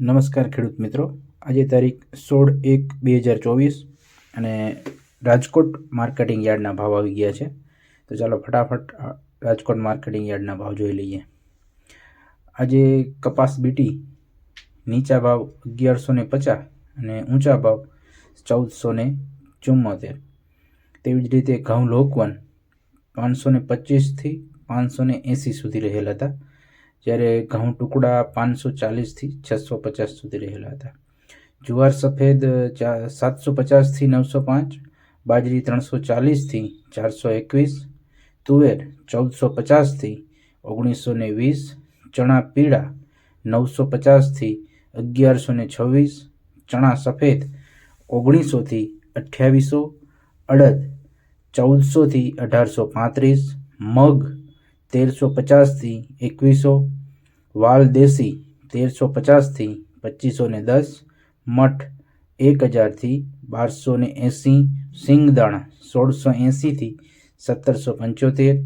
નમસ્કાર ખેડૂત મિત્રો. આજે તારીખ સોળ એક બે હજાર ચોવીસ અને રાજકોટ માર્કેટિંગ યાર્ડના ભાવ આવી ગયા છે. તો ચાલો ફટાફટ રાજકોટ માર્કેટિંગ યાર્ડના ભાવ જોઈ લઈએ. આજે કપાસ બીટી નીચા ભાવ અગિયારસો ને પચાસ અને ઊંચા ભાવ ચૌદસો ને ચુમ્મોતેર તેવી જ રીતે ઘઉં લોકવન પાંચસો ને પચીસથી પાંચસો ને એંસી સુધી રહેલા હતા. જ્યારે ઘઉં ટુકડા પાંચસો ચાલીસથી છસો પચાસ સુધી રહેલા હતા. જુવાર સફેદ સાતસો પચાસથી નવસો પાંચ, બાજરી ત્રણસો ચાલીસથી ચારસો એકવીસ, તુવેર ચૌદસો પચાસથી ઓગણીસો ને વીસ, ચણા પીળા નવસો પચાસથી અગિયારસો ને છવ્વીસ, ચણા સફેદ ઓગણીસોથી અઠ્યાવીસો, અડદ ચૌદસોથી અઢારસો પાંત્રીસ, મગ તેરસો પચાસથી એકવીસો વાલ દેશી તેરસો પચાસથી પચીસો ને દસ, મઠ એક હજારથી બારસો ને એંસી, સિંગદાણા સોળસો એંસીથી સત્તરસો પંચોતેર,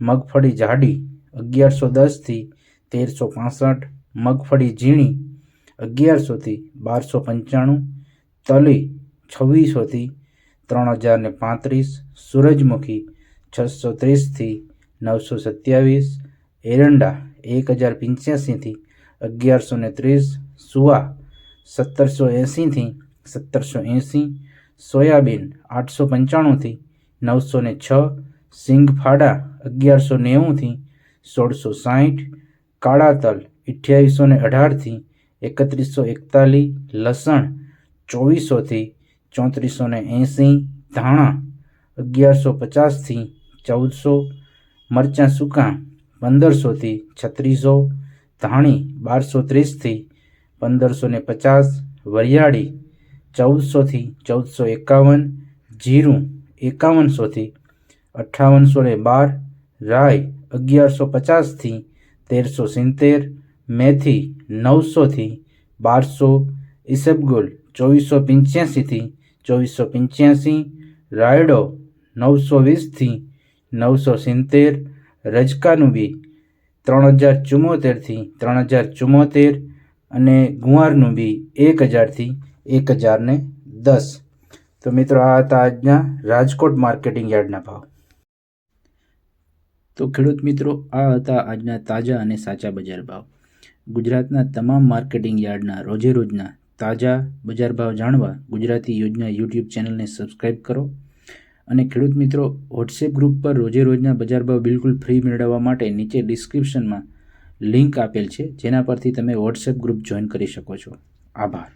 મગફળી જાડી અગિયારસો દસથી તેરસો પાસઠ, મગફળી ઝીણી અગિયારસોથી બારસો પંચાણું, તલી છવ્વીસોથી ત્રણ હજાર ને પાંત્રીસ, સૂરજમુખી છસો ત્રીસથી નવસો સત્યાવીસ, એરંડા એક હજાર પંચ્યાસીથી અગિયારસો ને ત્રીસ, સુવા સત્તરસો એંસીથી સત્તરસો એંસી, સોયાબીન આઠસો પંચાણુંથી નવસો ને છ, સિંગફાડા અગિયારસો નેવુંથી સોળસો સાઠ કાળા તલ અઠ્યાવીસો ને અઢારથી એકત્રીસો એકતાલીસ, લસણ ચોવીસોથી ચોત્રીસો ને એંસી, ધાણા અગિયારસો પચાસથી ચૌદસો, મરચાં સૂકા પંદરસોથી છત્રીસો, ધાણી બારસો ત્રીસથી પંદરસો ને પચાસ, વરિયાળી ચૌદસોથી ચૌદસો એકાવન જીરું એકાવનસોથી અઠ્ઠાવનસો ને બાર રાય અગિયારસો પચાસથી તેરસો સિત્તેર મેથી નવસોથી બારસો ઇસબગુલ ચોવીસો પંચ્યાસીથી ચોવીસો પંચ્યાસી રાયડો નવસો વીસથી નવસો સિત્તેર રજકાનું બી ત્રણ હજાર ચુમ્મોતેરથી ત્રણ હજાર ચુમ્મોતેર અને ગુંવારનું બી એક હજારથી એક હજારને દસ. તો મિત્રો, આ હતા આજના રાજકોટ માર્કેટિંગ યાર્ડના ભાવ. તો ખેડૂત મિત્રો, આ હતા આજના તાજા અને સાચા બજાર ભાવ. ગુજરાતના તમામ માર્કેટિંગ યાર્ડના રોજે રોજના તાજા બજાર ભાવ જાણવા ગુજરાતી યોજના યુટ્યુબ ચેનલને સબસ્ક્રાઈબ કરો. અને ખેડૂત મિત્રો વોટ્સએપ ગ્રુપ પર રોજે રોજના બજાર ભાવ બિલકુલ ફ્રી મેળવવા માટે નીચે ડિસ્ક્રિપ્શનમાં લિંક આપેલ છે, જેના પરથી તમે વોટ્સએપ ગ્રુપ જોઈન કરી શકો છો. આભાર.